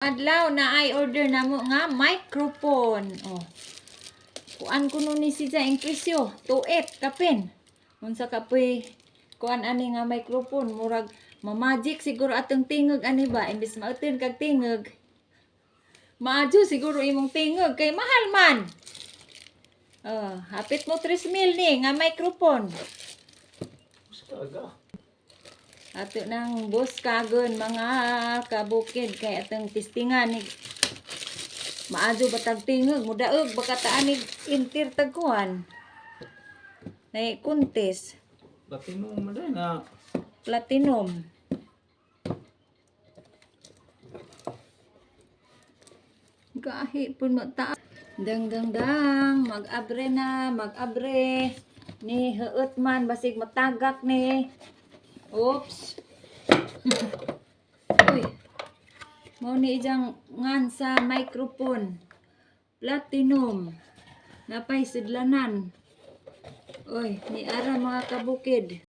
Adlaw na ay order na mo nga microphone. Oh. Kuan ko nun ni si ang presyo. Tuet kapin. Unsa kapoy kuan ani nga microphone murag mamagic siguro atong tingog ani ba imbis mautin kag tingog. Maadyo siguro imong tingog kay mahal man. Oh, hapit mo 3 mil ni nga microphone. Saga. Ato nang bus kagon mga kabukid kay atong testingan ni maadyo batag tingog mudaog baka taan ni intir tagkuhan. Nay kuntis Latino mo nga. platinum. Gahi pun mo ta. Dang dang dang mag-abre na, mag-abre. Ni heut man basig matagak ni. Oops. Uy. Mao ni ijang ngan sa microphone. Platinum. Napay sidlanan. Oy, ni ara mga kabukid.